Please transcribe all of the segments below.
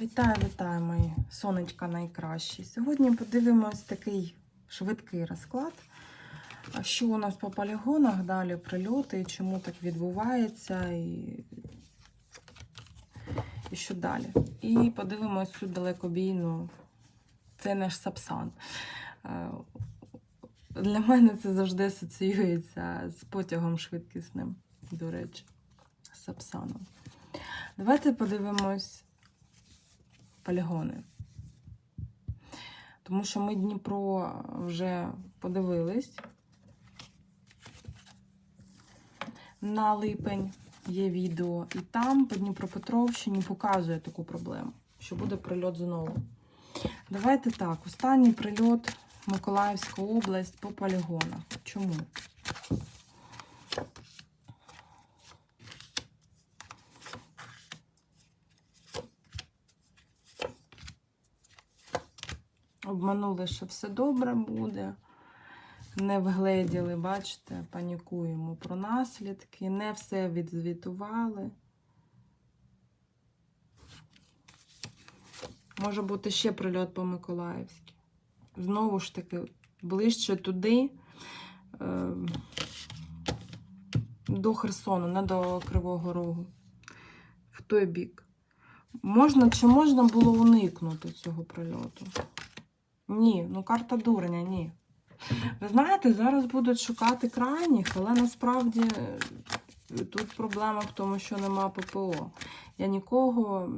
Вітаю, вітаю, мої сонечка найкращі. Сьогодні подивимось такий швидкий розклад. Що у нас по полігонах, далі прильоти, чому так відбувається, і, і що далі. І подивимось цю далекобійну. Це наш Сапсан. Е, Для мене це завжди асоціюється з потягом швидкісним, до речі, Сапсаном. Давайте подивимось полігони. Тому що ми Дніпро вже подивились. На липень є відео, і там по Дніпропетровщині показує таку проблему, що буде прильот знову. Давайте так, останній прильот Миколаївська область по полігонах. Чому? Обманули, що все добре буде. Не вгледіли, бачите, панікуємо про наслідки, не все відзвітували. Може бути ще прильот по Миколаївській. Знову ж таки, ближче туди, е, до Херсону, не до Кривого Рогу, в той бік. Можна, чи можна було уникнути цього прильоту? Ні, ну карта дурня, ні. Ви знаєте, зараз будуть шукати крайніх, але насправді е, тут проблема в тому, що нема ППО. Я нікого,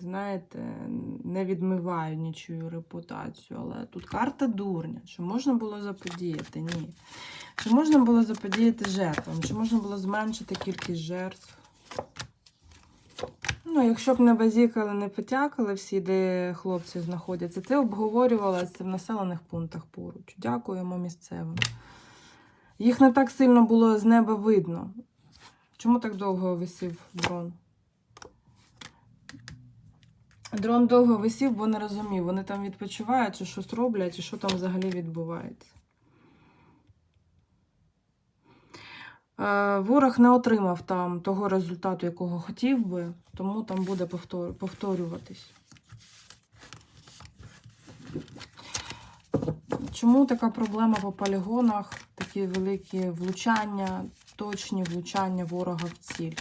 знаєте, не відмиваю нічию репутацію, але тут карта дурня. Чи можна було заподіяти? Ні. Чи можна було заподіяти жертвам? Чи можна було зменшити кількість жертв? Ну, якщо б не базікали, не потякали всі, де хлопці знаходяться, це обговорювалося в населених пунктах поруч. Дякуємо місцевим. Їх не так сильно було з неба видно. Чому так довго висів дрон? Дрон довго висів, бо не розумів, вони там відпочивають, чи щось роблять, чи що там взагалі відбувається. Ворог не отримав там того результату, якого хотів би, тому там буде повтор- повторюватись. Чому така проблема по полігонах? Такі великі влучання, точні влучання ворога в ціль.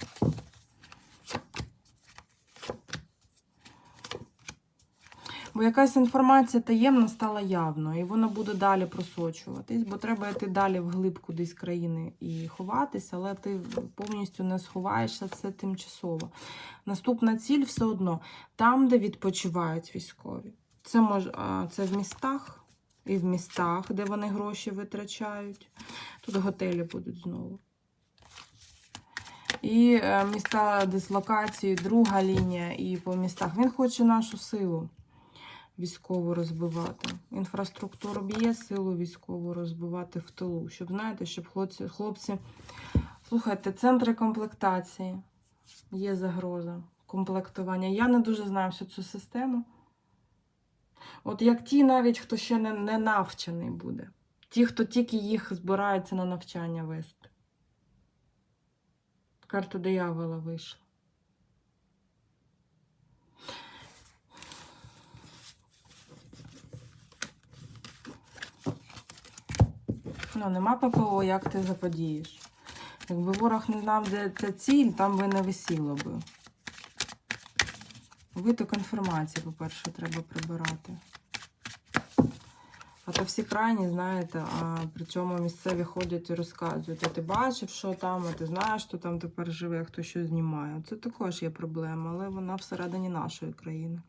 Бо якась інформація таємна стала явною, і вона буде далі просочуватись, бо треба йти далі вглиб кудись країни і ховатися, але ти повністю не сховаєшся, це тимчасово. Наступна ціль все одно там, де відпочивають військові. Це мож, це в містах і в містах, де вони гроші витрачають. Тут готелі будуть знову. І е, міста дислокації, друга лінія, і по містах. Він хоче нашу силу військову розбивати. Інфраструктуру б'є, силу військову розбивати в тилу. Щоб, знаєте, щоб хлопці, хлопці, слухайте, центри комплектації. Є загроза комплектування. Я не дуже знаю всю цю систему. От як ті, навіть хто ще не, не навчений буде. Ті, хто тільки їх збирається на навчання вести. Карта диявола вийшла. Ну, нема ППО, як ти заподієш. Якби ворог не знав, де ця ціль, там би не висіло би. Виток інформації, по-перше, треба прибирати. А то всі крайні, знаєте, а при цьому місцеві ходять і розказують, а ти бачив, що там, а ти знаєш, хто там тепер живе, хто що знімає. Це також є проблема, але вона всередині нашої країни.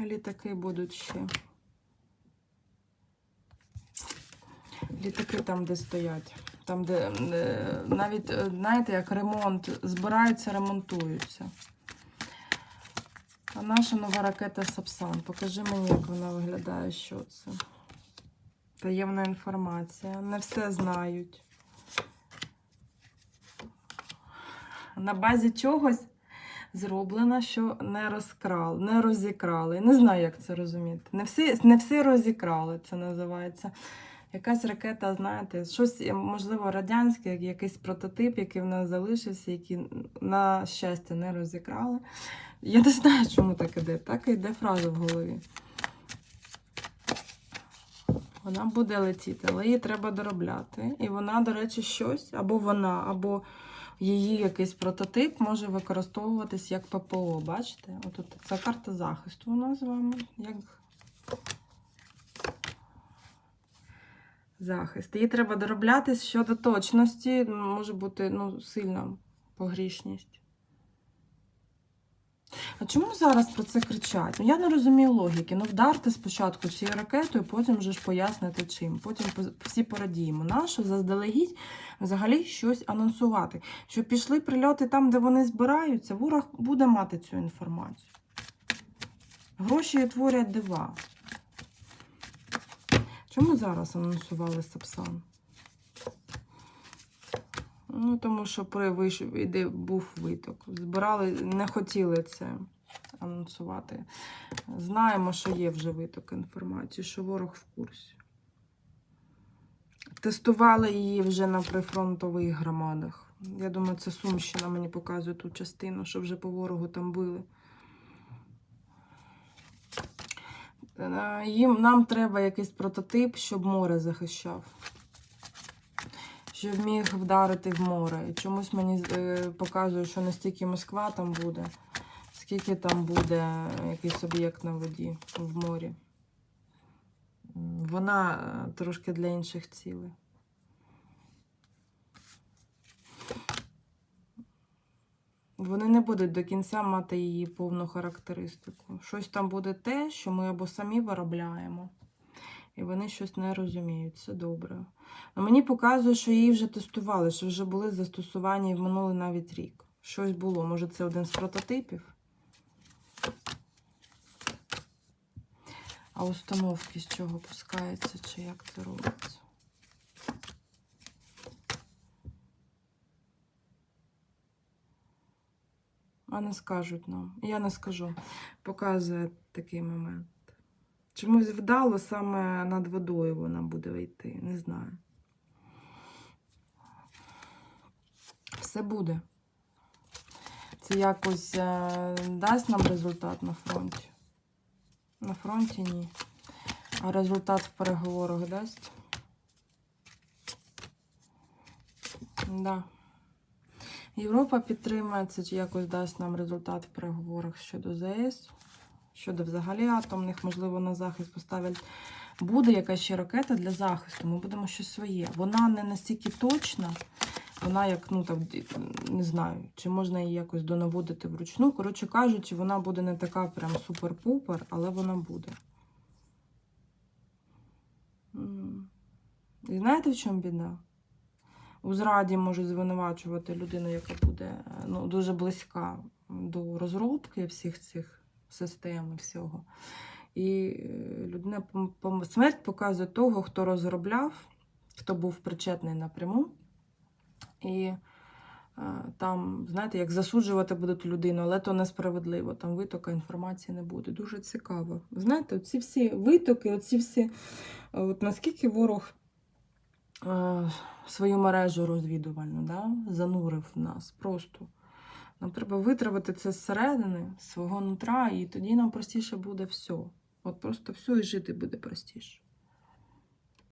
Літаки будуть ще. Літаки там, де стоять. Там, де е, навіть, е, знаєте, як ремонт, збираються, ремонтуються. А наша нова ракета Сапсан. Покажи мені, як вона виглядає, що це. Таємна інформація. Не все знають. На базі чогось зроблено, що не розкрали, не розікрали. Не знаю, як це розуміти. Не всі, не всі розікрали, це називається. Якась ракета, знаєте, щось, е, можливо, радянське, якийсь прототип, який в нас залишився, який, на щастя, не розікрали. Я не знаю, чому так іде. Так і йде фраза в голові. Вона буде летіти, але її треба доробляти. І вона, до речі, щось, або вона, або її якийсь прототип може використовуватись як ППО. Бачите? Отут це карта захисту у нас з вами. Як захист. Її треба доробляти щодо точності, може бути ну, сильна погрішність. А чому зараз про це кричать? Ну я не розумію логіки. Ну вдарте спочатку цією ракетою, потім вже ж пояснити чим. Потім всі порадіємо. Нащо заздалегідь взагалі щось анонсувати? Що пішли прильоти там, де вони збираються, ворог буде мати цю інформацію. Гроші творять дива. Чому зараз анонсували Сапсан? Ну, тому що при вийшов, іде, був виток. Збирали, не хотіли це анонсувати. Знаємо, що є вже виток інформації, що ворог в курсі. Тестували її вже на прифронтових громадах. Я думаю, це Сумщина мені показує ту частину, що вже по ворогу там били. Їм нам треба якийсь прототип, щоб море захищав. Щоб міг вдарити в море. І чомусь мені е, показує, що не стільки Москва там буде, скільки там буде якийсь об'єкт на воді в морі. Вона е, трошки для інших цілей. Вони не будуть до кінця мати її повну характеристику. Щось там буде те, що ми або самі виробляємо, і вони щось не розуміють. Це добре. Ну, мені показує, що її вже тестували, що вже були застосування і в минулий навіть рік. Щось було. Може, це один з прототипів. А установки з чого пускаються, чи як це робиться? А не скажуть нам. Я не скажу. Показує такий момент. Чомусь вдало саме над водою вона буде йти. Не знаю. Все буде. Це якось е, дасть нам результат на фронті. На фронті ні. А результат в переговорах дасть? Да. Європа підтримає це чи якось дасть нам результат в переговорах щодо ЗС, щодо взагалі атомних, можливо, на захист поставлять. Буде якась ще ракета для захисту, ми будемо щось своє. Вона не настільки точна, вона як, ну там, не знаю, чи можна її якось донаводити вручну. Коротше кажучи, вона буде не така прям супер-пупер, але вона буде. І знаєте, в чому біда? У зраді можуть звинувачувати людину, яка буде е, ну, дуже близька до розробки всіх цих систем і всього. І е, людина смерть показує того, хто розробляв, хто був причетний напряму. І е, там, знаєте, як засуджувати будуть людину, але то несправедливо. Там витока інформації не буде. Дуже цікаво. Знаєте, оці всі витоки, оці всі, от наскільки ворог свою мережу розвідувальну, да? занурив нас просто. Нам треба витравити це зсередини, свого нутра, і тоді нам простіше буде все. От просто все і жити буде простіше.